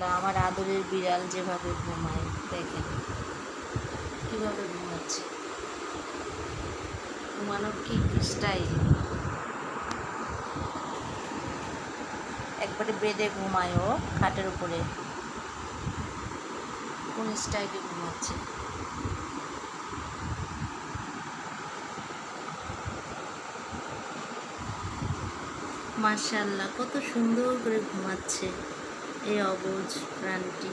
মাশাল্লাহ আমার আদরের বিড়াল যেভাবে ঘুমায়, দেখেন। কীভাবে ঘুমাচ্ছে? ঘুমানোর কি স্টাইল? একবারে বেডে ঘুমায় ও, খাটের উপরে। কোন স্টাইলে ঘুমাচ্ছে? মার্শাল্লাহ কত সুন্দর করে ঘুমাচ্ছে। এই অবুজ প্রাণীটি।